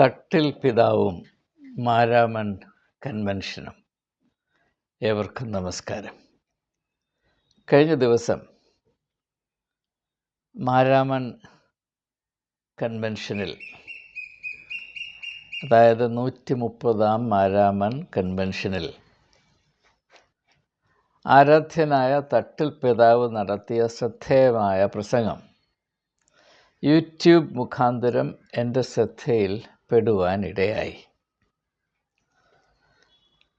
തട്ടിൽ പിതാവും മാരാമൻ കൺവെൻഷനും. ഏവർക്കും നമസ്കാരം. കഴിഞ്ഞ ദിവസം മാരാമൻ കൺവെൻഷനിൽ അതായത് നൂറ്റി മുപ്പതാം മാരാമൻ കൺവെൻഷനിൽ ആരാധ്യനായ തട്ടിൽ പിതാവ് നടത്തിയ ശ്രദ്ധേയമായ പ്രസംഗം. യൂട്യൂബ് മുഖാന്തരം എന്റെ ശ്രദ്ധയിൽ പെടുവാനിടയായി.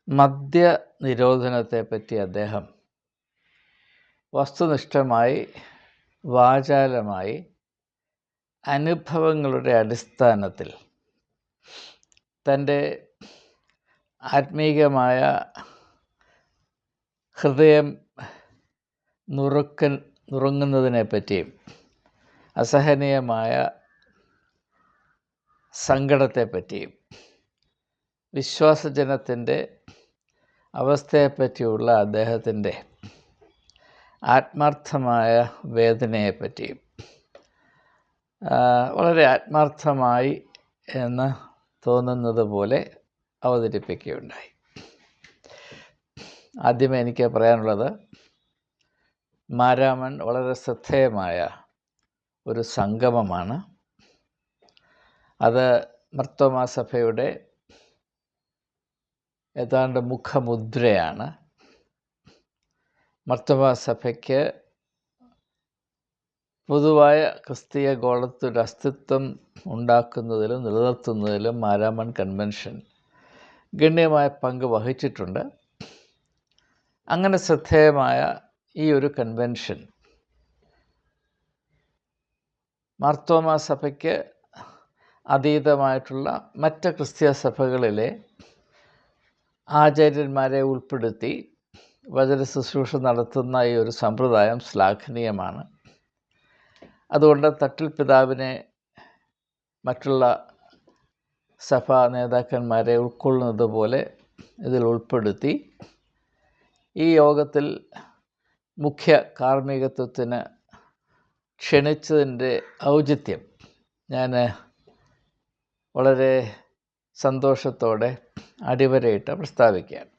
മദ്യ നിരോധനത്തെപ്പറ്റി അദ്ദേഹം വസ്തുനിഷ്ഠമായി വാചാലമായി അനുഭവങ്ങളുടെ അടിസ്ഥാനത്തിൽ തന്റെ ആത്മീകമായ ഹൃദയം നുറുക്കൻ നുറുങ്ങുന്നതിനെപ്പറ്റിയും അസഹനീയമായ സങ്കടത്തെപ്പറ്റിയും വിശ്വാസജനത്തിന്റെ അവസ്ഥയെപ്പറ്റിയുള്ള അദ്ദേഹത്തിന്റെ ആത്മാർത്ഥമായ വേദനയെപ്പറ്റിയും വളരെ ആത്മാർത്ഥമായി എന്ന് തോന്നുന്നത് പോലെ അവതരിപ്പിക്കുകയുണ്ടായി. ആദ്യമേ എനിക്ക് പറയാനുള്ളത് മാരാമൺ വളരെ ശ്രദ്ധേയമായ ഒരു സംഗമമാണ്. അത് മർത്തോമാസഭയുടെ ഏതാണ്ട് മുഖമുദ്രയാണ്. മർത്തോമാസഭയ്ക്ക് പൊതുവായ ക്രിസ്തീയ ഗോളത്തിന്റെ അസ്തിത്വം ഉണ്ടാക്കുന്നതിലും നിലനിർത്തുന്നതിലും മാരാമൺ കൺവെൻഷൻ ഗണ്യമായ പങ്ക് വഹിച്ചിട്ടുണ്ട്. അങ്ങനെ ശ്രദ്ധേയമായ ഈ ഒരു കൺവെൻഷൻ മാർത്തോമാ സഭയ്ക്ക് അതീതമായിട്ടുള്ള മറ്റ് ക്രിസ്തീയ സഭകളിലെ ആചാര്യന്മാരെ ഉൾപ്പെടുത്തി വചന ശുശ്രൂഷ നടത്തുന്ന ഈ ഒരു സമ്പ്രദായം ശ്ലാഘനീയമാണ്. അതുകൊണ്ട് തട്ടിൽ പിതാവിനെ മറ്റുള്ള സഭാ നേതാക്കന്മാരെ ഉൾക്കൊള്ളുന്നത് പോലെ ഇതിൽ ഉൾപ്പെടുത്തി ഈ യോഗത്തിൽ മുഖ്യ കാർമ്മികത്വത്തിന് ക്ഷണിച്ചതിന്റെ ഔചിത്യം ഞാൻ വളരെ സന്തോഷത്തോടെ അടിവരയിട്ട് പ്രസ്താവിക്കുകയാണ്.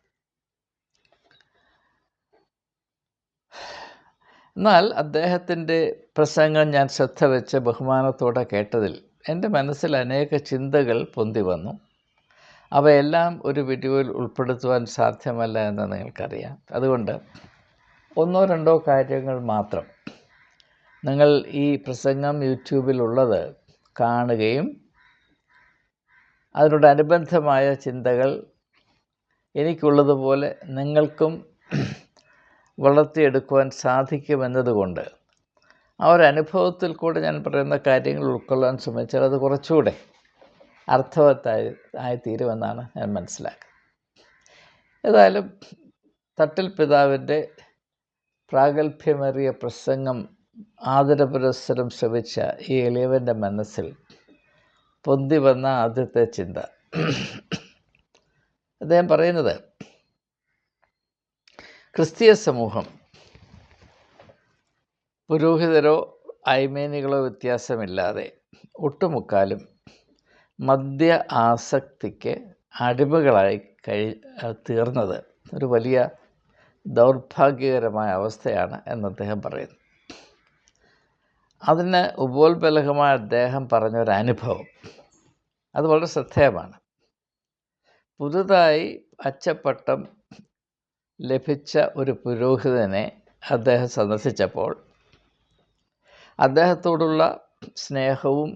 എന്നാൽ അദ്ദേഹത്തിന്റെ പ്രസംഗം ഞാൻ ശ്രദ്ധ വെച്ച് ബഹുമാനത്തോടെ കേട്ടതിൽ എന്റെ മനസ്സിൽ അനേക ചിന്തകൾ പൊന്തി വന്നു. അവയെല്ലാം ഒരു വീഡിയോയിൽ ഉൾപ്പെടുത്തുവാൻ സാധ്യമല്ല എന്ന് നിങ്ങൾക്കറിയാം. അതുകൊണ്ട് ഒന്നോ രണ്ടോ കാര്യങ്ങൾ മാത്രം നിങ്ങൾ ഈ പ്രസംഗം യൂട്യൂബിലുള്ളത് കാണുകയും അതിനോടനുബന്ധമായ ചിന്തകൾ എനിക്കുള്ളതുപോലെ നിങ്ങൾക്കും വളർത്തിയെടുക്കുവാൻ സാധിക്കുമെന്നതുകൊണ്ട് ആ ഒരു അനുഭവത്തിൽ കൂടെ ഞാൻ പറയുന്ന കാര്യങ്ങൾ ഉൾക്കൊള്ളാൻ ശ്രമിച്ചാൽ അത് കുറച്ചുകൂടെ അർത്ഥവത്തായി ആയിത്തീരുമെന്നാണ് ഞാൻ മനസ്സിലാക്കുന്നത്. ഏതായാലും തട്ടിൽ പിതാവിന്റെ പ്രാഗൽഭ്യമേറിയ പ്രസംഗം ആദരപുരസ്സരം ശ്രമിച്ച ഈ എളിയവന്റെ മനസ്സിൽ പൊന്തി വന്ന ആദ്യത്തെ ചിന്ത. അദ്ദേഹം പറയുന്നത് ക്രിസ്തീയ സമൂഹം പുരോഹിതരോ അയ്മേനികളോ വ്യത്യാസമില്ലാതെ ഒട്ടുമുക്കാലും മദ്യ ആസക്തിക്ക് അടിമകളായി കഴി തീർന്നത് ഒരു വലിയ ദൗർഭാഗ്യകരമായ അവസ്ഥയാണ് എന്ന് അദ്ദേഹം പറയുന്നു. അതിന് ഉപോത്ബലകമായ അദ്ദേഹം പറഞ്ഞൊരു അനുഭവം അത് വളരെ ശ്രദ്ധേയമാണ്. പുതുതായി അച്ചപ്പട്ടം ലഭിച്ച ഒരു പുരോഹിതനെ അദ്ദേഹം സന്ദർശിച്ചപ്പോൾ അദ്ദേഹത്തോടുള്ള സ്നേഹവും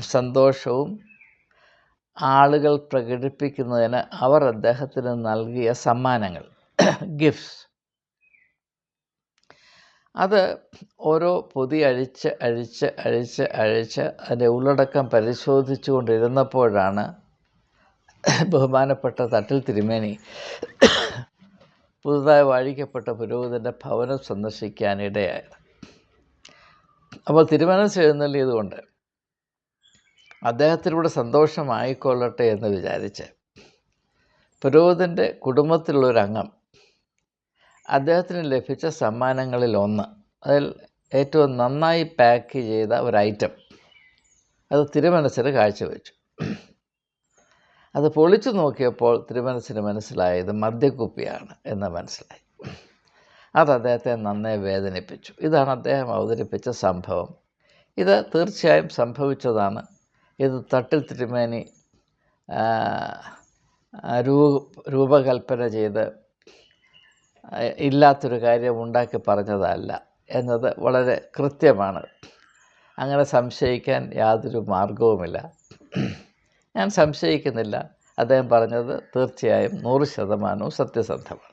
സന്തോഷവും ആളുകൾ പ്രകടിപ്പിക്കുന്നതിന് അവർ അദ്ദേഹത്തിന് നൽകിയ സമ്മാനങ്ങൾ ഗിഫ്റ്റ്സ് അത് ഓരോ പൊതി അഴിച്ച് അഴിച്ച് അഴിച്ച് അഴിച്ച് അതിന്റെ ഉള്ളടക്കം പരിശോധിച്ചു കൊണ്ടിരുന്നപ്പോഴാണ് ബഹുമാനപ്പെട്ട തട്ടിൽ തിരുമേനി പുതുതായി വാഴിക്കപ്പെട്ട പുരോഹിതന്റെ ഭവനം സന്ദർശിക്കാനിടയായത്. അപ്പോൾ തിരുമനസ് എഴുന്നള്ളിയതുകൊണ്ട് അദ്ദേഹത്തിലൂടെ സന്തോഷമായിക്കൊള്ളട്ടെ എന്ന് വിചാരിച്ച് പുരോഹിതന്റെ കുടുംബത്തിലുള്ളൊരംഗം അദ്ദേഹത്തിന് ലഭിച്ച സമ്മാനങ്ങളിൽ ഒന്ന്. അതിൽ ഏറ്റവും നന്നായി പാക്ക് ചെയ്ത ഒരു ഐറ്റം. അത് തിരുമനസ്സിൽ കാഴ്ചവെച്ചു. അത് പൊളിച്ചു നോക്കിയപ്പോൾ തിരുമനസ്സിന് മനസ്സിലായത് മദ്യക്കുപ്പിയാണ് എന്ന് മനസ്സിലായി. അത് അദ്ദേഹത്തെ നന്നേ വേദനിപ്പിച്ചു. ഇതാണ് അദ്ദേഹം അവതരിപ്പിച്ച സംഭവം. ഇത് തീർച്ചയായും സംഭവിച്ചതാണ്. ഇത് തട്ടിൽ തിരുമേനി രൂപകൽപ്പന ചെയ്ത് ഇല്ലാത്തൊരു കാര്യം ഉണ്ടാക്കി പറഞ്ഞതല്ല എന്നത് വളരെ കൃത്യമാണ്. അങ്ങനെ സംശയിക്കാൻ യാതൊരു മാർഗവുമില്ല. ഞാൻ സംശയിക്കുന്നില്ല. അദ്ദേഹം പറഞ്ഞത് തീർച്ചയായും നൂറ് ശതമാനവും സത്യസന്ധമാണ്.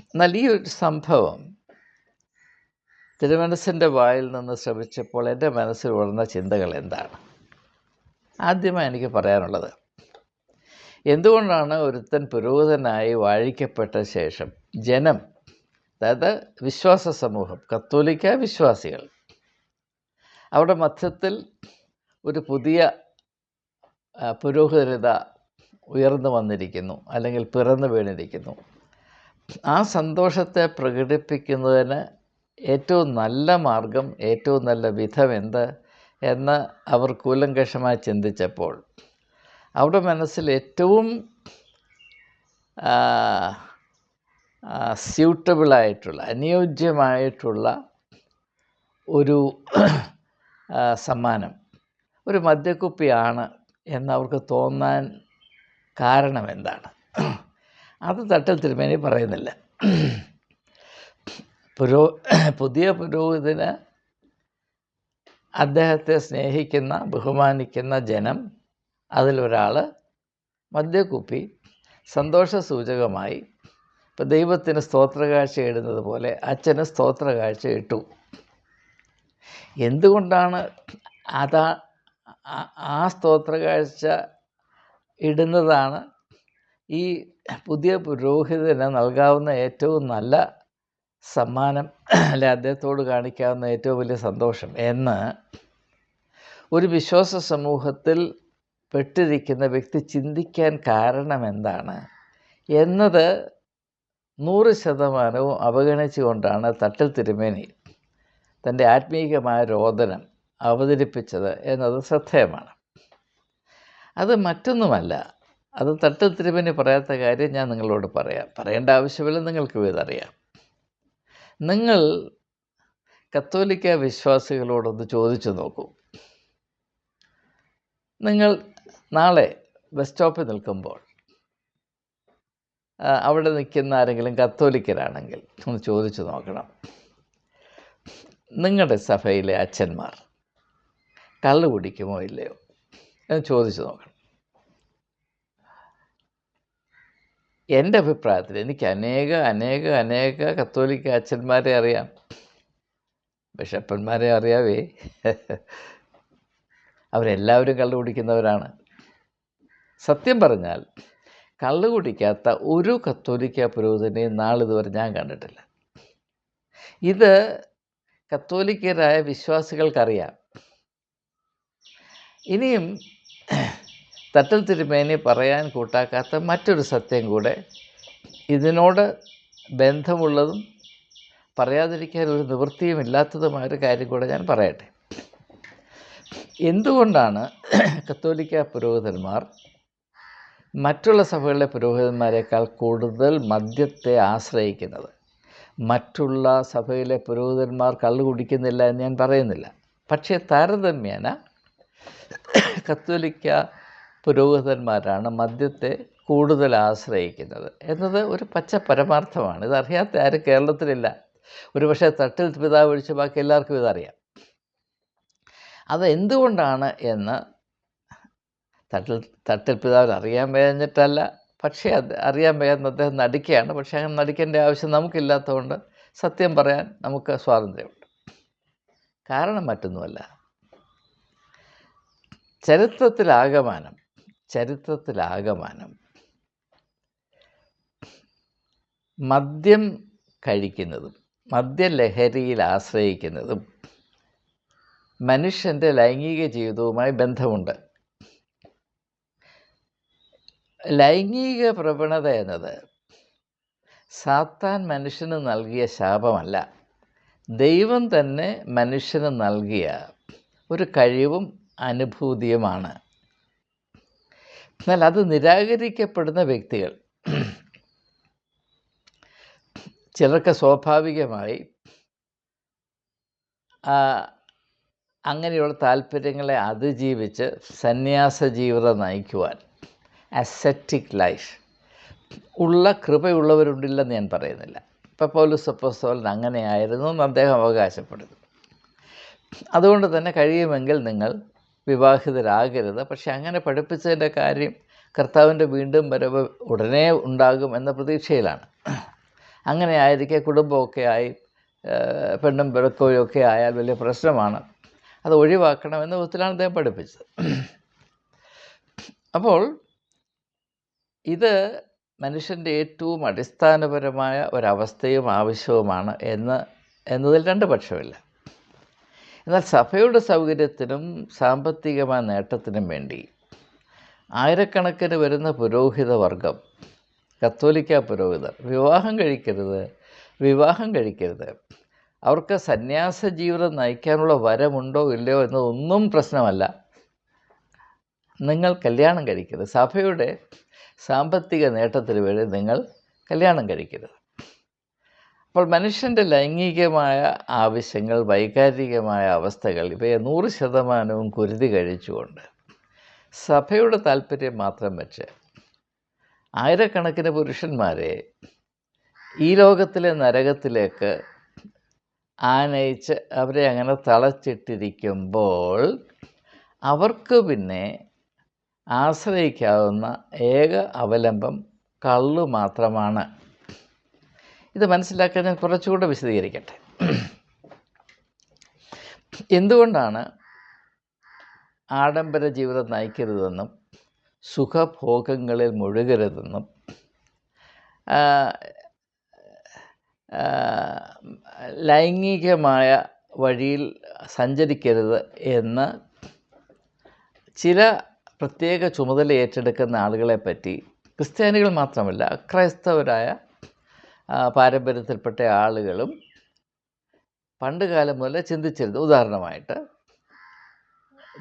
എന്നാൽ ഈ ഒരു സംഭവം തിരുമനസിന്റെ വായിൽ നിന്ന് ശ്രമിച്ചപ്പോൾ എന്റെ മനസ്സിൽ ഉയർന്ന ചിന്തകൾ എന്താണ്? ആദ്യമായി എനിക്ക് പറയാനുള്ളത് എന്തുകൊണ്ടാണ് ഒരുത്തൻ പുരോഹിതനായി വാഴിക്കപ്പെട്ട ശേഷം ജനം അതായത് വിശ്വാസ സമൂഹം കത്തോലിക്ക വിശ്വാസികൾ അവരുടെ മധ്യത്തിൽ ഒരു പുതിയ പുരോഹിതരിത ഉയർന്നു വന്നിരിക്കുന്നു അല്ലെങ്കിൽ പിറന്നു വീണിരിക്കുന്നു. ആ സന്തോഷത്തെ പ്രകടിപ്പിക്കുന്നതിന് ഏറ്റവും നല്ല മാർഗം ഏറ്റവും നല്ല വിധം എന്ത്? എന്ന് അവർ കൂലങ്കഷമായി ചിന്തിച്ചപ്പോൾ അവരുടെ മനസ്സിൽ ഏറ്റവും സ്യൂട്ടബിളായിട്ടുള്ള അനുയോജ്യമായിട്ടുള്ള ഒരു സമ്മാനം. ഒരു മദ്യക്കുപ്പിയാണ് എന്നവർക്ക് തോന്നാൻ കാരണം എന്താണ്? അത് തട്ടൽ തിരുമേനി പറയുന്നില്ല. പുരോ പുതിയ പുരോഹിതന് അദ്ദേഹത്തെ സ്നേഹിക്കുന്ന ബഹുമാനിക്കുന്ന ജനം അതിലൊരാൾ മദ്യക്കുപ്പി സന്തോഷ സൂചകമായി ഇപ്പം ദൈവത്തിന് സ്തോത്രകാഴ്ച ഇടുന്നത് പോലെ അച്ഛന് സ്തോത്രകാഴ്ച ഇട്ടു. എന്തുകൊണ്ടാണ് അതാ ആ- സ്തോത്രകാഴ്ച ഇടുന്നതാണ് ഈ പുതിയ പുരോഹിതന് നൽകാവുന്ന ഏറ്റവും നല്ല സമ്മാനം അല്ലെ അദ്ദേഹത്തോട് കാണിക്കാവുന്ന ഏറ്റവും വലിയ സന്തോഷം എന്ന് ഒരു വിശ്വാസ സമൂഹത്തിൽ പെട്ടിരിക്കുന്ന വ്യക്തി ചിന്തിക്കാൻ കാരണം എന്താണ് എന്നത് നൂറ് ശതമാനവും അവഗണിച്ചുകൊണ്ടാണ് തട്ടിൽ തിരുമേനി തന്റെ ആത്മീയമായ രോദനം അവതരിപ്പിച്ചത് എന്നത് ശ്രദ്ധേയമാണ്. അത് മറ്റൊന്നുമല്ല അത് തട്ടിൽ തിരുമേനി പറയാത്ത കാര്യം ഞാൻ നിങ്ങളോട് പറയാം. പറയേണ്ട ആവശ്യമില്ല നിങ്ങൾക്ക് ഇതറിയാം നിങ്ങൾ കത്തോലിക്ക വിശ്വാസികളോടൊന്ന് ചോദിച്ചു നോക്കൂ. നിങ്ങൾ നാളെ ബസ് സ്റ്റോപ്പിൽ നിൽക്കുമ്പോൾ അവിടെ നിൽക്കുന്ന ആരെങ്കിലും കത്തോലിക്കരാണെങ്കിൽ ഒന്ന് ചോദിച്ചു നോക്കണം. നിങ്ങളുടെ സഭയിലെ അച്ഛന്മാർ കള്ളു കുടിക്കുമോ ഇല്ലയോ എന്ന് ചോദിച്ചു നോക്കണം. എന്റെ അഭിപ്രായത്തിൽ എനിക്ക് അനേക അനേക അനേക കത്തോലിക്ക അച്ഛന്മാരെ അറിയാം. ബിഷപ്പന്മാരെ അറിയാവേ. അവരെല്ലാവരും കള്ളു കുടിക്കുന്നവരാണ്. സത്യം പറഞ്ഞാൽ കള്ളു കുടിക്കാത്ത ഒരു കത്തോലിക്ക പുരോഹിതനെയും നാളിതുവരെ ഞാൻ കണ്ടിട്ടില്ല. ഇത് കത്തോലിക്കരായ വിശ്വാസികൾക്കറിയാം. ഇനിയും തട്ടൽ തിരുമേനി പറയാൻ കൂട്ടാക്കാത്ത മറ്റൊരു സത്യം കൂടെ ഇതിനോട് ബന്ധമുള്ളതും പറയാതിരിക്കാൻ ഒരു നിവൃത്തിയും ഇല്ലാത്തതുമായൊരു കാര്യം കൂടെ ഞാൻ പറയട്ടെ. എന്തുകൊണ്ടാണ് കത്തോലിക്ക പുരോഹിതന്മാർ മറ്റുള്ള സഭകളിലെ പുരോഹിതന്മാരെക്കാൾ കൂടുതൽ മദ്യത്തെ ആശ്രയിക്കുന്നത്? മറ്റുള്ള സഭയിലെ പുരോഹിതന്മാർ കള്ളു കുടിക്കുന്നില്ല എന്ന് ഞാൻ പറയുന്നില്ല. പക്ഷേ താരതമ്യേന കത്തോലിക്ക പുരോഹിതന്മാരാണ് മദ്യത്തെ കൂടുതൽ ആശ്രയിക്കുന്നത്. എന്നത് ഒരു പച്ച പരമാർത്ഥമാണ്. ഇത് അറിയാത്ത ആരും കേരളത്തിലില്ല. ഒരു പക്ഷേ തട്ടിൽ പിതാവ് ഒഴിച്ച് ബാക്കി എല്ലാവർക്കും ഇതറിയാം. അത് എന്തുകൊണ്ടാണ് എന്ന് തട്ടിൽ തട്ടിൽ പിതാവിന് അറിയാൻ വയ്യാഞ്ഞിട്ടല്ല പക്ഷേ അത് അറിയാൻ വയ്യാന്ന് അദ്ദേഹം നടിക്കുകയാണ് പക്ഷേ അങ്ങനെ നടിക്കേണ്ട ആവശ്യം നമുക്കില്ലാത്തതുകൊണ്ട് സത്യം പറയാൻ നമുക്ക് സ്വാതന്ത്ര്യമുണ്ട്. കാരണം മറ്റൊന്നുമല്ല. ചരിത്രത്തിലാകമാനം ചരിത്രത്തിലാകമാനം മദ്യം കഴിക്കുന്നതും മദ്യലഹരിയിൽ ആശ്രയിക്കുന്നതും മനുഷ്യന്റെ ലൈംഗിക ജീവിതവുമായി ബന്ധമുണ്ട്. ലൈംഗിക പ്രവണത എന്നത് സാത്താൻ മനുഷ്യന് നൽകിയ ശാപമല്ല. ദൈവം തന്നെ മനുഷ്യന് നൽകിയ ഒരു കഴിവും അനുഭൂതിയുമാണ്. എന്നാൽ അത് നിരാകരിക്കപ്പെടുന്ന വ്യക്തികൾ ചിലർക്ക് സ്വാഭാവികമായി അങ്ങനെയുള്ള താല്പര്യങ്ങളെ അതിജീവിച്ച് സന്യാസ ജീവിതം നയിക്കുവാൻ അസെറ്റിക് ലൈഫ് ഉള്ള കൃപയുള്ളവരുണ്ടില്ലെന്ന് ഞാൻ പറയുന്നില്ല. ഇപ്പോൾ പോലീസ് അപ്പോസ്തലൻ അങ്ങനെയായിരുന്നു എന്ന് അദ്ദേഹം അവകാശപ്പെടുന്നു. അതുകൊണ്ട് തന്നെ കഴിയുമെങ്കിൽ നിങ്ങൾ വിവാഹിതരാകരുത്. പക്ഷെ അങ്ങനെ പഠിപ്പിച്ചതിന്റെ കാര്യം കർത്താവിന്റെ വീണ്ടും വരവ് ഉടനെ ഉണ്ടാകും എന്ന പ്രതീക്ഷയിലാണ്. അങ്ങനെ ആയിരിക്കെ കുടുംബമൊക്കെ ആയി പെണ്ണും പിറക്കുകയൊക്കെ ആയാൽ വലിയ പ്രശ്നമാണ്. അത് ഒഴിവാക്കണമെന്ന് വിധത്തിലാണ് അദ്ദേഹം പഠിപ്പിച്ചത്. അപ്പോൾ ഇത് മനുഷ്യന്റെ ഏറ്റവും അടിസ്ഥാനപരമായ ഒരവസ്ഥയും ആവശ്യവുമാണ് എന്ന് എന്നതിൽ രണ്ട് പക്ഷമില്ല. എന്നാൽ സഭയുടെ സൗകര്യത്തിനും സാമ്പത്തികമായ നേട്ടത്തിനും വേണ്ടി ആയിരക്കണക്കിന് വരുന്ന പുരോഹിത വർഗം കത്തോലിക്ക പുരോഹിതർ വിവാഹം കഴിക്കരുത് വിവാഹം കഴിക്കരുത് അവർക്ക് സന്യാസ ജീവിതം നയിക്കാനുള്ള വരമുണ്ടോ ഇല്ലയോ എന്നതൊന്നും പ്രശ്നമല്ല. നിങ്ങൾ കല്യാണം കഴിക്കരുത്. സഭയുടെ സാമ്പത്തിക നേട്ടത്തിന് വേണ്ടി നിങ്ങൾ കല്യാണം കഴിക്കരുത്. അപ്പോൾ മനുഷ്യന്റെ ലൈംഗികമായ ആവശ്യങ്ങൾ വൈകാരികമായ അവസ്ഥകൾ ഇവയെ നൂറ് ശതമാനവും കുരുതി കഴിച്ചുകൊണ്ട് സഭയുടെ താല്പര്യം മാത്രം വെച്ച് ആയിരക്കണക്കിന് പുരുഷന്മാരെ ഈ ലോകത്തിലെ നരകത്തിലേക്ക് ആനയിച്ച് അവരെ അങ്ങനെ തളച്ചിട്ടിരിക്കുമ്പോൾ അവർക്ക് പിന്നെ ആശ്രയിക്കാവുന്ന ഏക അവലംബം കള്ളു മാത്രമാണ്. ഇത് മനസ്സിലാക്കാൻ ഞാൻ കുറച്ചുകൂടെ വിശദീകരിക്കട്ടെ. എന്തുകൊണ്ടാണ് ആഡംബര ജീവിതം നയിക്കരുതെന്നും സുഖഭോഗങ്ങളിൽ മുഴുകരുതെന്നും ലൈംഗികമായ വഴിയിൽ സഞ്ചരിക്കരുത് എന്ന് ചില പ്രത്യേക ചുമതല ഏറ്റെടുക്കുന്ന ആളുകളെ പറ്റി ക്രിസ്ത്യാനികൾ മാത്രമല്ല ക്രൈസ്തവരായ പാരമ്പര്യത്തിൽപ്പെട്ട ആളുകളും പണ്ട് കാലം മുതലേ ചിന്തിച്ചിരുന്നു ഉദാഹരണമായിട്ട്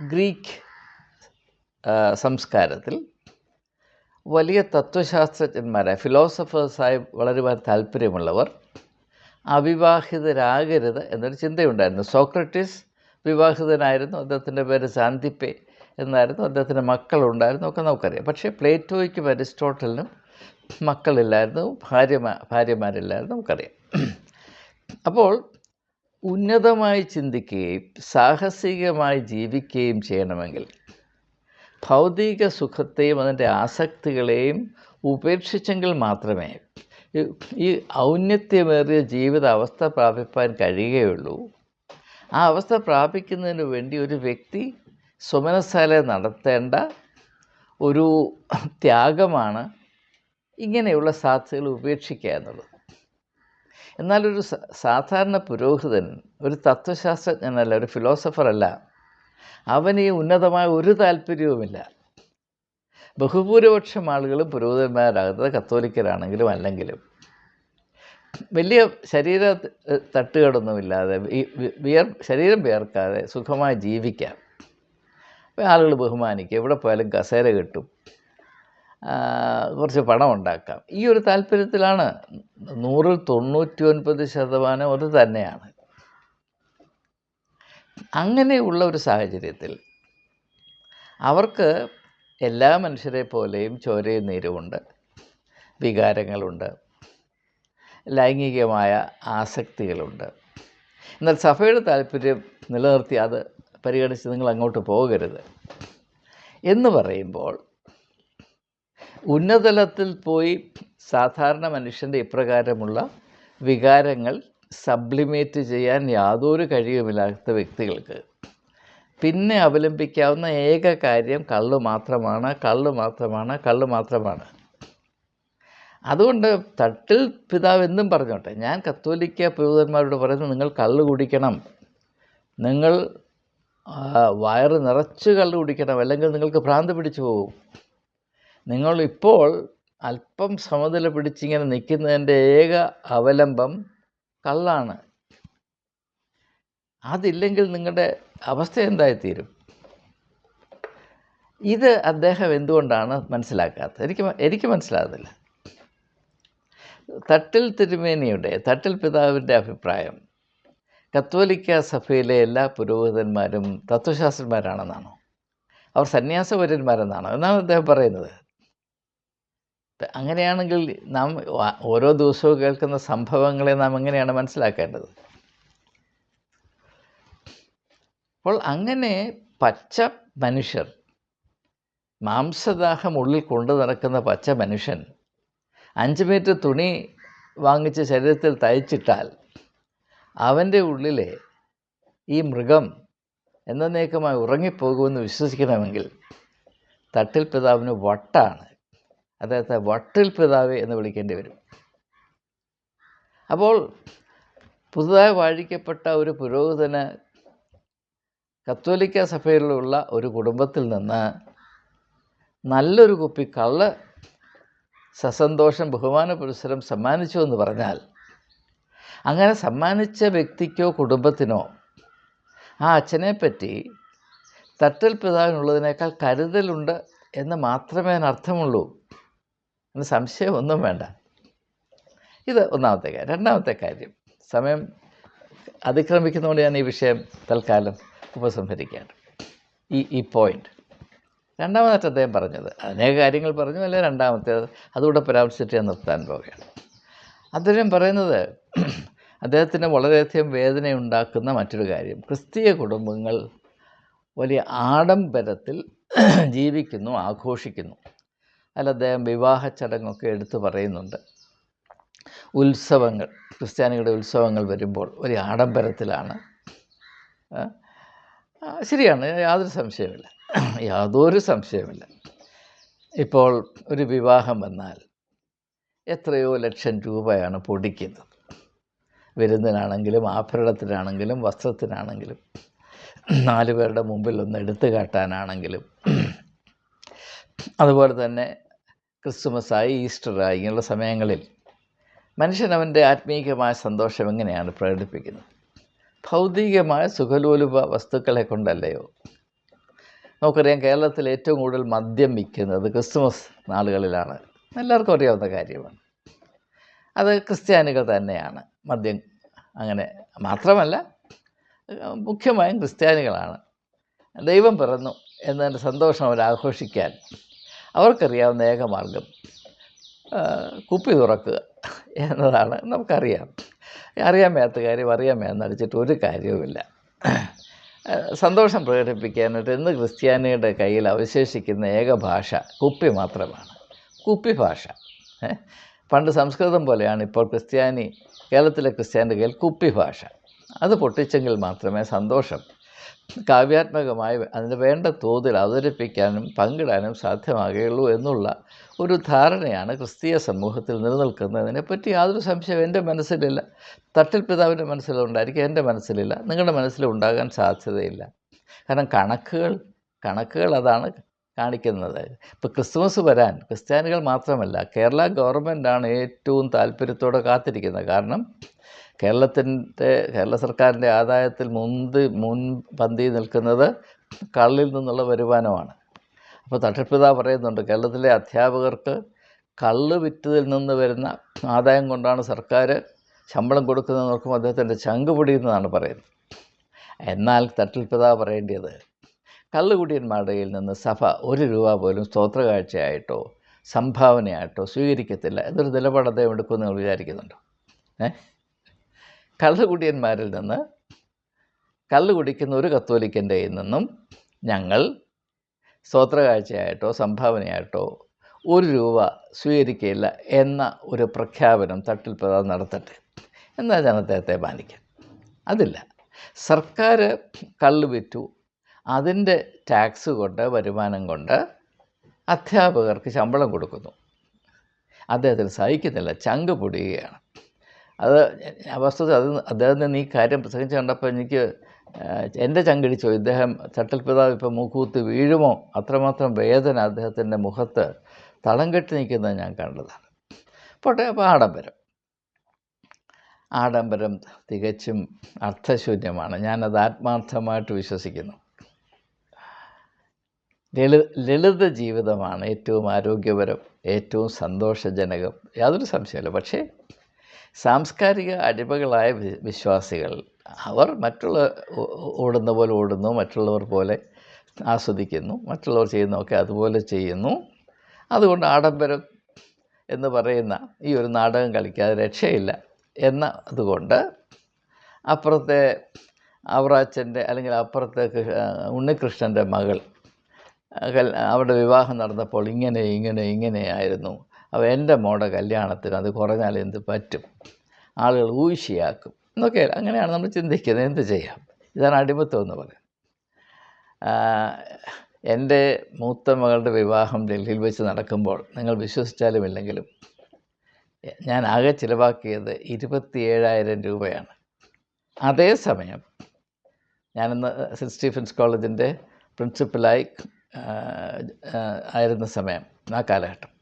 ഗ്രീക്ക് സംസ്കാരത്തിൽ വലിയ തത്വശാസ്ത്രജ്ഞന്മാരായ ഫിലോസഫേഴ്സായി വളരുവാൻ താല്പര്യമുള്ളവർ അവിവാഹിതരാകരുത് എന്നൊരു ചിന്തയുണ്ടായിരുന്നു. സോക്രട്ടീസ് വിവാഹിതനായിരുന്നു അദ്ദേഹത്തിന്റെ പേര് സാന്തിപ്പെ എന്നായിരുന്നു അദ്ദേഹത്തിന്റെ മക്കളുണ്ടായിരുന്നു ഒക്കെ നമുക്കറിയാം. പക്ഷേ പ്ലേറ്റോയ്ക്കും അരിസ്റ്റോട്ടലിനും മക്കളില്ലായിരുന്നു ഭാര്യമാ ഭാര്യമാരില്ലായിരുന്നു നമുക്കറിയാം. അപ്പോൾ ഉന്നതമായി ചിന്തിക്കുകയും സാഹസികമായി ജീവിക്കുകയും ചെയ്യണമെങ്കിൽ ഭൗതിക സുഖത്തെയും അതിന്റെ ആസക്തികളെയും ഉപേക്ഷിച്ചെങ്കിൽ മാത്രമേ ഈ- ഔന്നത്യമേറിയ ജീവിത അവസ്ഥ പ്രാപിപ്പാൻ കഴിയുകയുള്ളൂ. ആ അവസ്ഥ പ്രാപിക്കുന്നതിന് വേണ്ടി ഒരു വ്യക്തി സുമനസാലെ നടത്തേണ്ട ഒരു ത്യാഗമാണ് ഇങ്ങനെയുള്ള സാധ്യതകൾ ഉപേക്ഷിക്കുക എന്നുള്ളത്. എന്നാലൊരു സാധാരണ പുരോഹിതൻ ഒരു തത്വശാസ്ത്രജ്ഞനല്ല ഒരു ഫിലോസഫറല്ല അവന് ഈ ഉന്നതമായ ഒരു താല്പര്യവുമില്ല. ബഹുഭൂരിപക്ഷം ആളുകളും പുരോഹിതന്മാരാകുന്നത് കത്തോലിക്കരാണെങ്കിലും അല്ലെങ്കിലും. വലിയ ശരീര തട്ടുകടൊന്നുമില്ലാതെ വിയർ ശരീരം വിയർക്കാതെ സുഖമായി ജീവിക്കാം. ആളുകൾ ബഹുമാനിക്കുക എവിടെ പോയാലും കസേര കിട്ടും. കുറച്ച് പണം ഉണ്ടാക്കാം. ഈ ഒരു താല്പര്യത്തിലാണ് നൂറിൽ തൊണ്ണൂറ്റി ഒൻപത് ശതമാനം അത് തന്നെയാണ്. അങ്ങനെയുള്ള ഒരു സാഹചര്യത്തിൽ അവർക്ക് എല്ലാ മനുഷ്യരെ പോലെയും ചോരയും നീരുമുണ്ട്. വികാരങ്ങളുണ്ട്. ലൈംഗികമായ ആസക്തികളുണ്ട്. എന്നാൽ സഭയുടെ താല്പര്യം നിലനിർത്തി അത് പരിഗണിച്ച് നിങ്ങൾ അങ്ങോട്ട് പോകരുത്. എന്ന് പറയുമ്പോൾ ഉന്നതലത്തിൽ പോയി സാധാരണ മനുഷ്യന്റെ ഇപ്രകാരമുള്ള വികാരങ്ങൾ സബ്ലിമേറ്റ് ചെയ്യാൻ യാതൊരു കഴിവുമില്ലാത്ത വ്യക്തികൾക്ക് പിന്നെ അവലംബിക്കാവുന്ന ഏക കാര്യം കള്ള് മാത്രമാണ് കള്ള് മാത്രമാണ് കള്ള് മാത്രമാണ്. അതുകൊണ്ട് തട്ടിൽ പിതാവ് എന്നും പറഞ്ഞോട്ടെ. ഞാൻ കത്തോലിക്ക പുരോഹിതന്മാരോട് പറയുന്നത് നിങ്ങൾ കള്ള് കുടിക്കണം. നിങ്ങൾ വയറ് നിറച്ച് കള്ള് കുടിക്കണം. അല്ലെങ്കിൽ നിങ്ങൾക്ക് ഭ്രാന്ത് പിടിച്ചു പോകും. നിങ്ങൾ ഇപ്പോൾ അല്പം സമനില പിടിച്ചിങ്ങനെ നിൽക്കുന്നതിന്റെ ഏക അവലംബം കള്ളാണ്. അതില്ലെങ്കിൽ നിങ്ങളുടെ അവസ്ഥ എന്തായിത്തീരും? ഇത് അദ്ദേഹം എന്തുകൊണ്ടാണ് മനസ്സിലാക്കാത്തത്? എനിക്ക് എനിക്ക് മനസ്സിലാകുന്നില്ല. തട്ടിൽ തിരുമേനിയുടെ തട്ടിൽ പിതാവിന്റെ അഭിപ്രായം. കത്തോലിക്ക സഭയിലെ എല്ലാ പുരോഹിതന്മാരും തത്വശാസ്ത്രന്മാരാണെന്നാണോ? അവർ സന്യാസപര്യന്മാരെന്നാണോ എന്നാണ് അദ്ദേഹം പറയുന്നത്. അങ്ങനെയാണെങ്കിൽ നാം ഓരോ ദിവസവും കേൾക്കുന്ന സംഭവങ്ങളെ നാം എങ്ങനെയാണ് മനസ്സിലാക്കേണ്ടത്? അപ്പോൾ അങ്ങനെ പച്ച മനുഷ്യർ മാംസദാഹം ഉള്ളിൽ കൊണ്ടു നടക്കുന്ന പച്ച മനുഷ്യൻ അഞ്ച് മീറ്റർ തുണി വാങ്ങിച്ച് ശരീരത്തിൽ തയ്ച്ചിട്ടാൽ അവന്റെ ഉള്ളിലെ ഈ മൃഗം എന്നേക്കമായി ഉറങ്ങിപ്പോകുമെന്ന് വിശ്വസിക്കണമെങ്കിൽ തട്ടിൽ പിതാവിന് വട്ടാണ്. അദ്ദേഹത്തെ വട്ടിൽ പിതാവ് എന്ന് വിളിക്കേണ്ടി വരും. അപ്പോൾ പുതുതായി വാഴിക്കപ്പെട്ട ഒരു പുരോഹിതന് കത്തോലിക്ക സഭയിലുള്ള ഒരു കുടുംബത്തിൽ നിന്ന് നല്ലൊരു കുപ്പി കള്ള് സസന്തോഷം ബഹുമാന പുരസ്സരം സമ്മാനിച്ചു എന്ന് പറഞ്ഞാൽ അങ്ങനെ സമ്മാനിച്ച വ്യക്തിക്കോ കുടുംബത്തിനോ ആ അച്ഛനെപ്പറ്റി തട്ടൽ പിതാവിനുള്ളതിനേക്കാൾ കരുതലുണ്ട് എന്ന് മാത്രമേ അർത്ഥമുള്ളൂ എന്ന് സംശയമൊന്നും വേണ്ട. ഇത് ഒന്നാമത്തെ കാര്യം. രണ്ടാമത്തെ കാര്യം. സമയം അതിക്രമിക്കുന്നതുകൊണ്ട് ഞാൻ ഈ വിഷയം തൽക്കാലം ഉപസംഹരിക്കുകയാണ് ഈ ഈ പോയിന്റ് രണ്ടാമതായിട്ട് അദ്ദേഹം പറഞ്ഞത് അനേക കാര്യങ്ങൾ പറഞ്ഞു അല്ലെ രണ്ടാമത്തേത് അതുകൂടെ പരാമർശിച്ചിട്ട് ഞാൻ നിർത്താൻ പോവുകയാണ്. അദ്ദേഹം പറയുന്നത് അദ്ദേഹത്തിന് വളരെയധികം വേദനയുണ്ടാക്കുന്ന മറ്റൊരു കാര്യം ക്രിസ്തീയ കുടുംബങ്ങൾ വലിയ ആഡംബരത്തിൽ ജീവിക്കുന്നു ആഘോഷിക്കുന്നു. അതിൽ അദ്ദേഹം വിവാഹ ചടങ്ങൊക്കെ എടുത്തു പറയുന്നുണ്ട്. ഉത്സവങ്ങൾ ക്രിസ്ത്യാനികളുടെ ഉത്സവങ്ങൾ വരുമ്പോൾ ഒരു ആഡംബരത്തിലാണ് ശരിയാണ്. യാതൊരു സംശയമില്ല യാതൊരു സംശയമില്ല ഇപ്പോൾ ഒരു വിവാഹം വന്നാൽ എത്രയോ ലക്ഷം രൂപയാണ് പൊടിക്കുന്നത്. വിരുന്നിനാണെങ്കിലും ആഭരണത്തിനാണെങ്കിലും വസ്ത്രത്തിനാണെങ്കിലും നാല് പേരുടെ മുമ്പിൽ ഒന്ന് എടുത്തു കാട്ടാനാണെങ്കിലും. അതുപോലെ തന്നെ ക്രിസ്തുമസായി ഈസ്റ്ററായി ഇങ്ങനെയുള്ള സമയങ്ങളിൽ മനുഷ്യൻ അവന്റെ ആത്മീയമായ സന്തോഷം എങ്ങനെയാണ് പ്രകടിപ്പിക്കുന്നത്? ഭൗതികമായ സുഖലോലുപ വസ്തുക്കളെ കൊണ്ടല്ലയോ നമുക്കറിയാം കേരളത്തിൽ ഏറ്റവും കൂടുതൽ മദ്യം വിൽക്കുന്നത് ക്രിസ്മസ് നാളുകളിലാണ്. എല്ലാവർക്കും അറിയാവുന്ന കാര്യമാണ്. അത് ക്രിസ്ത്യാനികൾ തന്നെയാണ് മദ്യം അങ്ങനെ മാത്രമല്ല മുഖ്യമായും ക്രിസ്ത്യാനികളാണ്. ദൈവം പിറന്നു എന്നതിന്റെ സന്തോഷം അവർ ആഘോഷിക്കാൻ അവർക്കറിയാവുന്ന ഏക മാർഗം കുപ്പി തുറക്കുക എന്നതാണ് നമുക്കറിയാം. അറിയാൻ മേത്ത കാര്യം അറിയാൻ മേന്നടിച്ചിട്ട് ഒരു കാര്യവുമില്ല. സന്തോഷം പ്രകടിപ്പിക്കാനായിട്ട് ഇന്ന് ക്രിസ്ത്യാനിയുടെ കയ്യിൽ അവശേഷിക്കുന്ന ഏക ഭാഷ കുപ്പി മാത്രമാണ്. കുപ്പി ഭാഷ. പണ്ട് സംസ്കൃതം പോലെയാണ് ഇപ്പോൾ ക്രിസ്ത്യാനി കേരളത്തിലെ ക്രിസ്ത്യാനിയുടെ കയ്യിൽ കുപ്പി ഭാഷ. അത് പൊട്ടിച്ചെങ്കിൽ മാത്രമേ സന്തോഷം കാവ്യാത്മകമായി അതിന് വേണ്ട തോതിൽ അവതരിപ്പിക്കാനും പങ്കിടാനും സാധ്യമാകുകയുള്ളൂ എന്നുള്ള ഒരു ധാരണയാണ് ക്രിസ്തീയ സമൂഹത്തിൽ നിലനിൽക്കുന്നതിനെപ്പറ്റി യാതൊരു സംശയവും എന്റെ മനസ്സിലില്ല. തട്ടിൽ പിതാവിന്റെ മനസ്സിലുണ്ടായിരിക്കും എന്റെ മനസ്സിലില്ല. നിങ്ങളുടെ മനസ്സിലുണ്ടാകാൻ സാധ്യതയില്ല. കാരണം കണക്കുകൾ കണക്കുകൾ അതാണ് കാണിക്കുന്നത്. ഇപ്പോൾ ക്രിസ്മസ് വരാൻ ക്രിസ്ത്യാനികൾ മാത്രമല്ല കേരള ഗവൺമെന്റാണ് ഏറ്റവും താല്പര്യത്തോടെ കാത്തിരിക്കുന്നത്. കാരണം കേരളത്തിന്റെ കേരള സർക്കാരിന്റെ ആദായത്തിൽ മുന്തി മുൻ പന്തി നിൽക്കുന്നത് കള്ളിൽ നിന്നുള്ള വരുമാനമാണ്. അപ്പോൾ തട്ടിപ്പിത പറയുന്നുണ്ട് കേരളത്തിലെ അധ്യാപകർക്ക് കള്ള് വിറ്റതിൽ നിന്ന് വരുന്ന ആദായം കൊണ്ടാണ് സർക്കാർ ശമ്പളം കൊടുക്കുന്നത് നോക്കുമ്പോൾ അദ്ദേഹത്തിന്റെ ചങ്ക് പൊടിയുന്നതാണ് പറയുന്നത്. എന്നാൽ തട്ടിൽപിതാ പറയേണ്ടത് കള്ളുകുടിയന്മാരുടെ കയ്യിൽ നിന്ന് സഭ ഒരു രൂപ പോലും സ്തോത്ര കാഴ്ചയായിട്ടോ സംഭാവനയായിട്ടോ സ്വീകരിക്കത്തില്ല എന്നൊരു നിലപാട് അദ്ദേഹം എടുക്കുമെന്ന് നിങ്ങൾ വിചാരിക്കുന്നുണ്ടോ. ഏ? കള്ളുകുടിയന്മാരിൽ നിന്ന് കള്ളു കുടിക്കുന്ന ഒരു കത്തോലിക്കന്റെ നിന്നും ഞങ്ങൾ സ്തോത്രകാഴ്ചയായിട്ടോ സംഭാവനയായിട്ടോ ഒരു രൂപ സ്വീകരിക്കുകയില്ല എന്ന ഒരു പ്രഖ്യാപനം തട്ടിൽ പ്രധാനം നടത്തട്ടെ എന്നാൽ അദ്ദേഹത്തെ മാനിക്കാം. അതില്ല. സർക്കാർ കള്ള് വിറ്റു. അതിന്റെ ടാക്സ് കൊണ്ട് വരുമാനം കൊണ്ട് അധ്യാപകർക്ക് ശമ്പളം കൊടുക്കുന്നു. അദ്ദേഹത്തിന് സഹിക്കുന്നില്ല. ചങ്ക് പൊടിയുകയാണ്. അത് വസ്തുത അത് അദ്ദേഹത്തിന് ഈ കാര്യം പ്രസംഗിച്ച് കണ്ടപ്പോൾ എനിക്ക് എന്റെ ചങ്കടിച്ചു ഇദ്ദേഹം ചട്ടൽ പിതാവ് ഇപ്പോൾ മൂക്കൂത്ത് വീഴുമോ? അത്രമാത്രം വേദന അദ്ദേഹത്തിന്റെ മുഖത്ത് തളം കെട്ടി നിൽക്കുന്നത് ഞാൻ കണ്ടതാണ്. പോട്ടെ അപ്പോൾ ആഡംബരം. ആഡംബരം തികച്ചും അർത്ഥശൂന്യമാണ്. ഞാനത് ആത്മാർത്ഥമായിട്ട് വിശ്വസിക്കുന്നു. ലളി ലളിത ജീവിതമാണ് ഏറ്റവും ആരോഗ്യപരം ഏറ്റവും സന്തോഷജനകം. യാതൊരു സംശയമില്ല പക്ഷേ സാംസ്കാരിക അടിമകളായ വിശ്വാസികൾ. അവർ മറ്റുള്ള ഓടുന്ന പോലെ ഓടുന്നു മറ്റുള്ളവർ പോലെ ആസ്വദിക്കുന്നു മറ്റുള്ളവർ ചെയ്യുന്നതൊക്കെ അതുപോലെ ചെയ്യുന്നു. അതുകൊണ്ട് ആഡംബരം എന്ന് പറയുന്ന ഈ ഒരു നാടകം കളിക്കാതെ രക്ഷയില്ല. എന്ന അതുകൊണ്ട് അപ്പുറത്തെ അവറാച്ചന്റെ അല്ലെങ്കിൽ അപ്പുറത്തെ ഉണ്ണികൃഷ്ണന്റെ മകൾ അവരുടെ വിവാഹം നടന്നപ്പോൾ ഇങ്ങനെ ഇങ്ങനെ ഇങ്ങനെയായിരുന്നു അപ്പോൾ എന്റെ മോടെ കല്യാണത്തിന് അത് കുറഞ്ഞാൽ എന്ത് പറ്റും? ആളുകൾ ഊശിയാക്കും എന്നൊക്കെ അങ്ങനെയാണ് നമ്മൾ ചിന്തിക്കുന്നത്. എന്ത് ചെയ്യാം? ഇതാണ് അടിമത്തം എന്ന് പറയുന്നത് എന്റെ മൂത്ത മകളുടെ വിവാഹം ഡൽഹിയിൽ വെച്ച് നടക്കുമ്പോൾ നിങ്ങൾ വിശ്വസിച്ചാലും ഇല്ലെങ്കിലും ഞാൻ ആകെ ചിലവാക്കിയത് ഇരുപത്തിയേഴായിരം രൂപയാണ്. അതേസമയം ഞാനിന്ന് സെന്റ് സ്റ്റീഫൻസ് കോളേജിന്റെ പ്രിൻസിപ്പലായി ആയിരുന്ന സമയം ആ കാലഘട്ടം.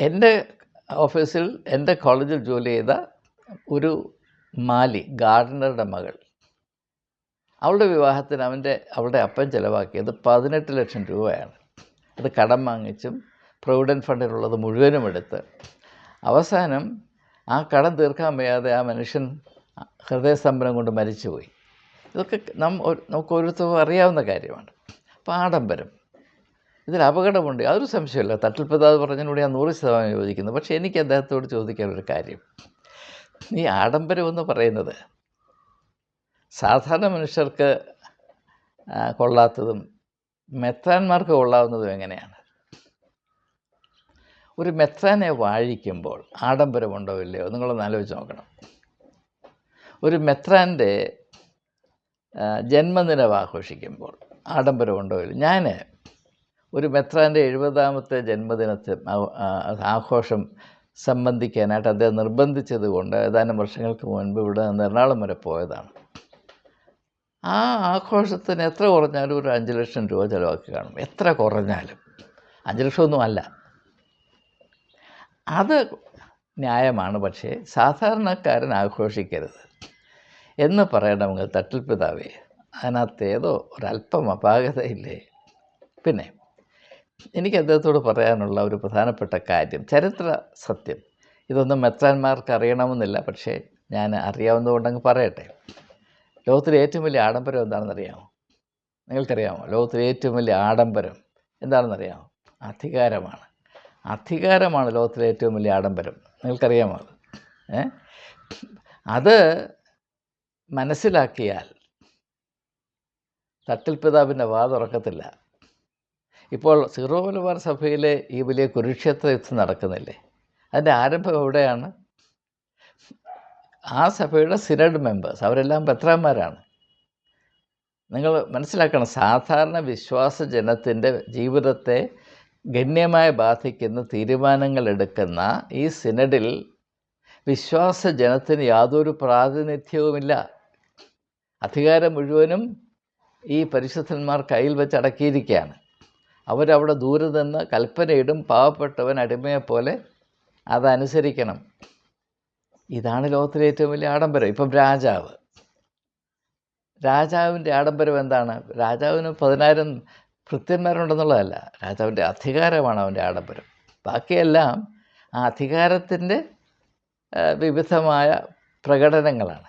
എന്റെ ഓഫീസിൽ എന്റെ കോളേജിൽ ജോലി ചെയ്ത ഒരു മാലി ഗാർഡനറുടെ മകൾ. അവളുടെ വിവാഹത്തിന് അവന്റെ അവളുടെ അപ്പൻ ചിലവാക്കിയത് പതിനെട്ട് ലക്ഷം രൂപയാണ്. അത് കടം വാങ്ങിച്ചും പ്രൊവിഡന്റ് ഫണ്ടിലുള്ളത് മുഴുവനും എടുത്ത് അവസാനം ആ കടം തീർക്കാൻ വയ്യാതെ ആ മനുഷ്യൻ ഹൃദയസ്തംഭനം കൊണ്ട് മരിച്ചുപോയി. ഇതൊക്കെ നാം നമുക്ക് ഓരോരുത്തർക്കും അറിയാവുന്ന കാര്യമാണ്. അപ്പോൾ ആഡംബരം ഇതിൽ അപകടമുണ്ട്. അതൊരു സംശയമില്ല. തട്ടിൽപ്പതാവ് പറഞ്ഞതിനോട് ഞാൻ നൂറ് ശതമാനം യോജിക്കുന്നു. പക്ഷേ എനിക്ക് അദ്ദേഹത്തോട് ചോദിക്കാനൊരു കാര്യം. നീ ആഡംബരം എന്ന് പറയുന്നത് സാധാരണ മനുഷ്യർക്ക് കൊള്ളാത്തതും മെത്രാന്മാർക്ക് കൊള്ളാവുന്നതും എങ്ങനെയാണ്? ഒരു മെത്രാനെ വാഴിക്കുമ്പോൾ ആഡംബരമുണ്ടോ ഇല്ലയോ? നിങ്ങളൊന്ന് ആലോചിച്ച് നോക്കണം. ഒരു മെത്രാന്റെ ജന്മദിനം ആഘോഷിക്കുമ്പോൾ ആഡംബരമുണ്ടോ ഇല്ല ഞാൻ ഒരു മെത്രാന്റെ എഴുപതാമത്തെ ആ- ആഘോഷം സംബന്ധിക്കാനായിട്ട് അദ്ദേഹം നിർബന്ധിച്ചത് കൊണ്ട് ഏതാനും വർഷങ്ങൾക്ക് മുൻപ് ഇവിടെ നിന്ന് എറണാകുളം വരെ പോയതാണ്. ആ ആഘോഷത്തിന് എത്ര കുറഞ്ഞാലും ഒരു അഞ്ച് ലക്ഷം രൂപ ചിലവാക്കി കാണും. എത്ര കുറഞ്ഞാലും. അഞ്ച് ലക്ഷമൊന്നും അല്ല. അത് ന്യായമാണ് പക്ഷേ സാധാരണക്കാരൻ ആഘോഷിക്കരുത്. എന്ന് പറയണമെങ്കിൽ തട്ടിൽ പിതാവേ അതിനകത്ത് ഏതോ ഒരല്പം അപാകതയില്ലേ? പിന്നെ എനിക്ക് അദ്ദേഹത്തോട് പറയാനുള്ള ഒരു പ്രധാനപ്പെട്ട കാര്യം ചരിത്ര സത്യം. ഇതൊന്നും മെത്രാന്മാർക്ക് അറിയണമെന്നില്ല പക്ഷേ ഞാൻ അറിയാവുന്നതുകൊണ്ടങ്ങ് പറയട്ടെ. ലോകത്തിലെ ഏറ്റവും വലിയ ആഡംബരം എന്താണെന്ന് അറിയാമോ നിങ്ങൾക്കറിയാമോ? ലോകത്തിലെ ഏറ്റവും വലിയ ആഡംബരം എന്താണെന്നറിയാമോ? അധികാരമാണ്. അധികാരമാണ് ലോകത്തിലെ ഏറ്റവും വലിയ ആഡംബരം. നിങ്ങൾക്കറിയാമോ അത്? അത് മനസ്സിലാക്കിയാൽ തട്ടിൽ പിതാവിന്റെ വാ തുറക്കത്തില്ല ഇപ്പോൾ സീറോ മലബാർ സഭയിലെ ഈ വലിയ കുരുക്ഷേത്ര യുദ്ധം നടക്കുന്നില്ലേ? അതിന്റെ ആരംഭം എവിടെയാണ്? ആ സഭയുടെ സിനഡ് മെമ്പേഴ്സ് അവരെല്ലാം പത്രാന്മാരാണ് നിങ്ങൾ മനസ്സിലാക്കണം സാധാരണ വിശ്വാസ ജനത്തിന്റെ ജീവിതത്തെ ഗണ്യമായി ബാധിക്കുന്ന തീരുമാനങ്ങൾ എടുക്കുന്ന ഈ സിനഡിൽ വിശ്വാസ ജനത്തിന് യാതൊരു പ്രാതിനിധ്യവുമില്ല. അധികാരം മുഴുവനും ഈ പരിശുദ്ധന്മാർ കയ്യിൽ വെച്ച് അടക്കിയിരിക്കുകയാണ് അവരവിടെ ദൂരെ നിന്ന് കൽപ്പനയിടും പാവപ്പെട്ടവൻ അടിമയെപ്പോലെ അതനുസരിക്കണം. ഇതാണ് ലോകത്തിലെ ഏറ്റവും വലിയ ആഡംബരം. ഇപ്പം രാജാവ്. രാജാവിന്റെ ആഡംബരം എന്താണ്? രാജാവിന് പതിനായിരം ഭൃത്യന്മാരുണ്ടെന്നുള്ളതല്ല. രാജാവിന്റെ അധികാരമാണ് അവന്റെ ആഡംബരം. ബാക്കിയെല്ലാം ആ അധികാരത്തിന്റെ വിവിധമായ പ്രകടനങ്ങളാണ്.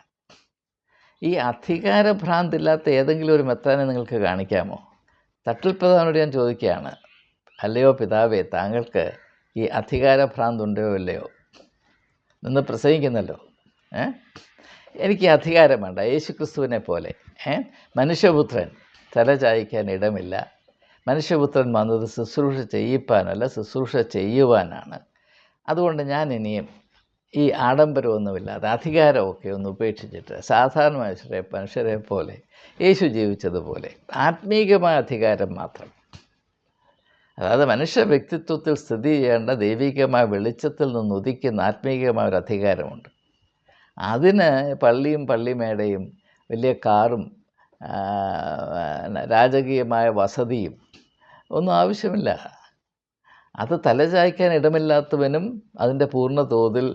ഈ അധികാരഭ്രാന്തില്ലാത്ത ഏതെങ്കിലും ഒരു മെത്താനെ നിങ്ങൾക്ക് കാണിക്കാമോ? തട്ടിൽ പ്രധാനോട് ഞാൻ ചോദിക്കുകയാണ് അല്ലയോ പിതാവേ താങ്കൾക്ക് ഈ അധികാരഭ്രാന്തുണ്ടോ ഇല്ലയോ? നിന്ന് പ്രസംഗിക്കുന്നല്ലോ. എനിക്ക് അധികാരം വേണ്ട യേശുക്രിസ്തുവിനെ പോലെ ഏ? മനുഷ്യപുത്രൻ തല ചായ്ക്കാൻ ഇടമില്ല. മനുഷ്യപുത്രൻ വന്നത് ശുശ്രൂഷ ചെയ്യിപ്പാനല്ല ശുശ്രൂഷ ചെയ്യുവാനാണ്. അതുകൊണ്ട് ഞാൻ ഇനിയും ഈ ആഡംബരമൊന്നുമില്ലാതെ അധികാരമൊക്കെ ഒന്ന് ഉപേക്ഷിച്ചിട്ട് സാധാരണ മനുഷ്യരെ മനുഷ്യരെ പോലെ യേശു ജീവിച്ചതുപോലെ ആത്മീകമായ അധികാരം മാത്രം. അതായത് മനുഷ്യ വ്യക്തിത്വത്തിൽ സ്ഥിതി ചെയ്യേണ്ട ദൈവികമായ വെളിച്ചത്തിൽ നിന്ന് ഉദിക്കുന്ന ആത്മീകമായ ഒരു അധികാരമുണ്ട്. അതിന് പള്ളിയും പള്ളിമേടയും വലിയ കാറും രാജകീയമായ വസതിയും ഒന്നും ആവശ്യമില്ല. അത് തലചായ്ക്കാൻ ഇടമില്ലാത്തവനും അതിന്റെ പൂർണ തോതിൽ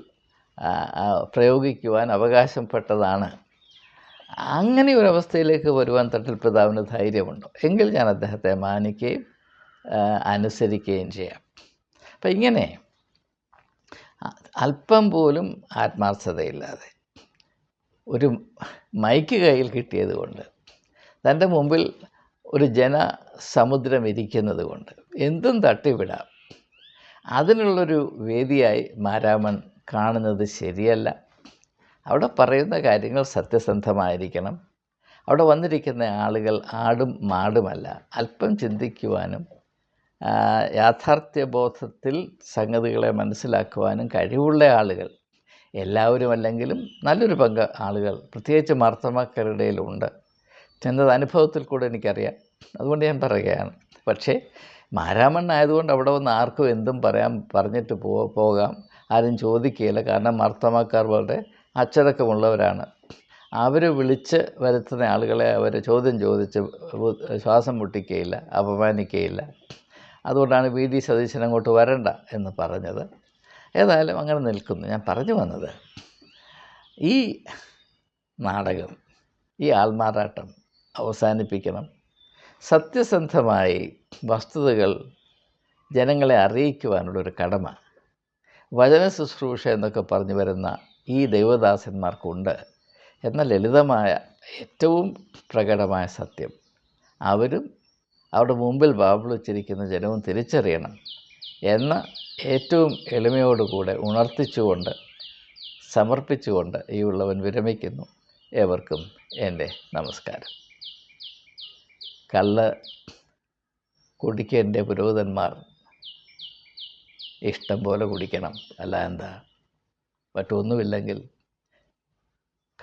പ്രയോഗിക്കുവാൻ അവകാശപ്പെട്ടതാണ്. അങ്ങനെ ഒരു അവസ്ഥയിലേക്ക് വരുവാൻ തട്ടിൽ പിതാവിന് ധൈര്യമുണ്ടോ. എങ്കിൽ ഞാൻ അദ്ദേഹത്തെ മാനിക്കുകയും അനുസരിക്കുകയും ചെയ്യാം. അപ്പം ഇങ്ങനെ അല്പം പോലും ആത്മാർത്ഥതയില്ലാതെ ഒരു മൈക്ക് കയ്യിൽ കിട്ടിയത് കൊണ്ട് തന്റെ മുമ്പിൽ ഒരു ജന സമുദ്രം ഇരിക്കുന്നത് കൊണ്ട് എന്തും തട്ടിവിടാം. അതിനുള്ളൊരു വേദിയായി മാരാമൻ കാണുന്നത് ശരിയല്ല. അവിടെ പറയുന്ന കാര്യങ്ങൾ സത്യസന്ധമായിരിക്കണം. അവിടെ വന്നിരിക്കുന്ന ആളുകൾ ആടും മാടുമല്ല. അല്പം ചിന്തിക്കുവാനും യാഥാർത്ഥ്യബോധത്തിൽ സംഗതികളെ മനസ്സിലാക്കുവാനും കഴിവുള്ള ആളുകൾ എല്ലാവരും അല്ലെങ്കിലും നല്ലൊരു പങ്ക് ആളുകൾ പ്രത്യേകിച്ച് മാർത്തമാക്കരുടെയിലുണ്ട് ചെന്നത് അനുഭവത്തിൽ കൂടെ എനിക്കറിയാം. അതുകൊണ്ട് ഞാൻ പറയുകയാണ്. പക്ഷേ മാരാമണ്ണായതുകൊണ്ട് അവിടെ വന്ന് ആർക്കും എന്തും പറയാം പറഞ്ഞിട്ട് പോ പോകാം. ആരും ചോദിക്കുകയില്ല. കാരണം മർത്തമാക്കാർ വളരെ അച്ചടക്കമുള്ളവരാണ്. അവർ വിളിച്ച് വരുത്തുന്ന ആളുകളെ അവർ ചോദ്യം ചോദിച്ച് ശ്വാസം മുട്ടിക്കുകയില്ല അപമാനിക്കുകയില്ല. അതുകൊണ്ടാണ് വി. ഡി. സതീശൻ അങ്ങോട്ട് വരണ്ട എന്ന് പറഞ്ഞത്. ഏതായാലും അങ്ങനെ നിൽക്കുന്നു. ഞാൻ പറഞ്ഞു വന്നത് ഈ നാടകം ഈ ആൾമാറാട്ടം അവസാനിപ്പിക്കണം. സത്യസന്ധമായി വസ്തുതകൾ ജനങ്ങളെ അറിയിക്കുവാനുള്ളൊരു കടമ. വചന ശുശ്രൂഷ എന്നൊക്കെ പറഞ്ഞു വരുന്ന ഈ ദൈവദാസന്മാർക്കുണ്ട്. എന്ന ലളിതമായ ഏറ്റവും പ്രകടമായ സത്യം അവരും അവരുടെ മുമ്പിൽ ബാബിളിച്ചിരിക്കുന്ന ജനവും തിരിച്ചറിയണം എന്ന ഏറ്റവും എളിമയോടുകൂടെ ഉണർത്തിച്ചുകൊണ്ട് സമർപ്പിച്ചുകൊണ്ട് ഈ ഉള്ളവൻ വിരമിക്കുന്നു. ഏവർക്കും എന്റെ നമസ്കാരം. കള്ള് കുടിക്കേണ്ട പുരോഹിതന്മാർ ഇഷ്ടം പോലെ കുടിക്കണം. അല്ല എന്താ? മറ്റൊന്നുമില്ലെങ്കിൽ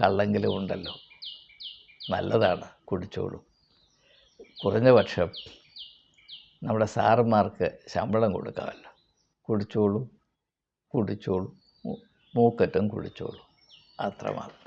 കള്ളെങ്കിലും ഉണ്ടല്ലോ. നല്ലതാണ് കുടിച്ചോളൂ. കുറഞ്ഞ പക്ഷം നമ്മുടെ സാറന്മാർക്ക് ശമ്പളം കൊടുക്കാമല്ലോ. കുടിച്ചോളൂ കുടിച്ചോളൂ. മൂക്കറ്റം കുടിച്ചോളൂ. അത്രമാത്രം.